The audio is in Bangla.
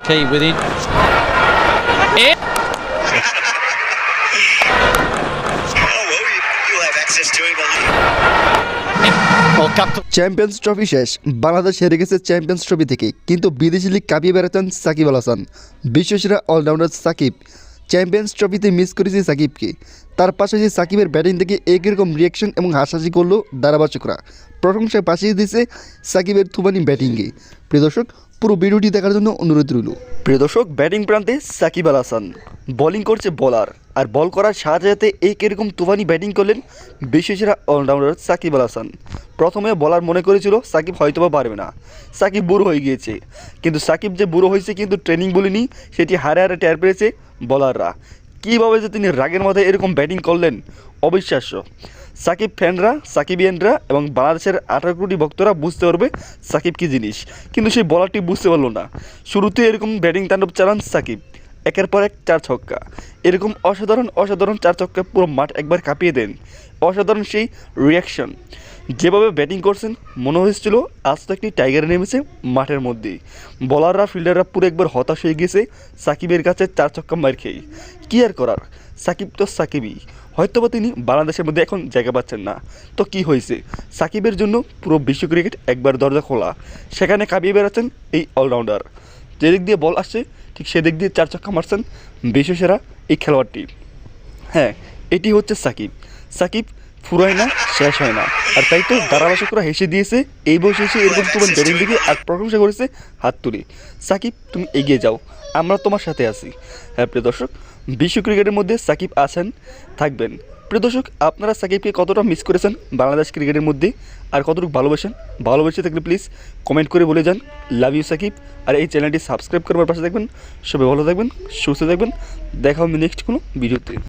Have access to him on oh. Champions trophy শেষ। বাংলাদেশ হেরে গেছে চ্যাম্পিয়ন্স ট্রফি থেকে কিন্তু বিদেশি লিগ কাঁপিয়ে বেড়াচ্ছেন সাকিব আল হাসান। বিশ্বসেরা অলরাউন্ডার সাকিব। চ্যাম্পিয়ন্স ট্রফিতে মিস করেছে সাকিবকে। তার পাশাপাশি সাকিবের ব্যাটিং থেকে একই রকম রিয়াকশন এবং হাসাহাসি করল ধারাবাচকরা প্রশংসায় পাশিয়ে দিয়েছে সাকিবের তুফানি ব্যাটিংকে প্রিয় দর্শক, পুরো ভিডিওটি দেখার জন্য অনুরোধ রইল। প্রিয় দর্শক, ব্যাটিং প্রান্তে সাকিব আল হাসান। বোলিং করছে বলার আর বল করার সাথে সাথে এই কীরকম তুফানি ব্যাটিং করলেন বিশ্বসেরা অলরাউন্ডার সাকিব আল হাসান। প্রথমে বলার মনে করেছিল, সাকিব হয়তোবা পারবে না। সাকিব বুড়ো হয়ে গিয়েছে। কিন্তু সাকিব যে বুড়ো হয়েছে, কিন্তু ট্রেনিং বলিনি, সেটি হারে হারে টের পেয়েছে বলাররা কীভাবে যে তিনি রাগের মাথায় এরকম ব্যাটিং করলেন, অবিশ্বাস্য। সাকিব ফ্যানরা সাকিব সাকিবিয়ানরা এবং বাংলাদেশের আঠারো কোটি ভক্তরা বুঝতে পারবে সাকিব কী জিনিস। কিন্তু সেই বলারটি বুঝতে পারল না। শুরুতে এরকম ব্যাটিং তাণ্ডব চালান সাকিব। একের পর এক চার ছক্কা। এরকম অসাধারণ অসাধারণ চার ছক্কা পুরো মাঠ একবার কাঁপিয়ে দেন। অসাধারণ সেই রিয়াকশন যেভাবে ব্যাটিং করছেন, মনে হয়েছিল আজ তো একটি টাইগার নেমেছে মাঠের মধ্যেই বলাররা ফিল্ডাররা পুরো একবার হতাশ হয়ে গেছে সাকিবের কাছে চার ছক্কা মার খেয়ে। কী আর করার? সাকিব তো সাকিবই। হয়তোবা তিনি বাংলাদেশের মধ্যে এখন জায়গা পাচ্ছেন না। তো কি হয়েছে? সাকিবের জন্য পুরো বিশ্ব ক্রিকেট একবার দরজা খোলা। সেখানে কাঁপিয়ে বেড়াচ্ছেন এই অলরাউন্ডার যেদিক দিয়ে বল আসছে, ঠিক সেদিক দিয়ে চার চক্কা মারছেন বিশ্বসেরা এই খেলোয়াড়টি। হ্যাঁ এটি হচ্ছে সাকিব। সাকিব ফুরায় না শেষ হয় না। আর তাই তো ধারাভাষকরা হেসে দিয়েছে এই বয়সে এসে এরকম তোমার ব্যাটিং দিকে আর প্রশংসা করেছে হাত তুলে সাকিব তুমি এগিয়ে যাও আমরা তোমার সাথে আছি। হ্যাঁ প্রিয় দর্শক বিশ্ব ক্রিকেটের মধ্যে সাকিব আছেন থাকবেন। প্রিয় দর্শক আপনারা সাকিবকে কতটা মিস করেছেন বাংলাদেশ ক্রিকেটের মধ্যে আর কতটুকু ভালোবাসেন ভালোবেসে থাকলে প্লিজ কমেন্ট করে বলে যান। Love you Shakib. আর এই চ্যানেলটি সাবস্ক্রাইব করবার পাশে থাকবেন। সবাই ভালো থাকবেন সুস্থ থাকবেন। দেখা হবে নেক্সট কোনো ভিডিওতে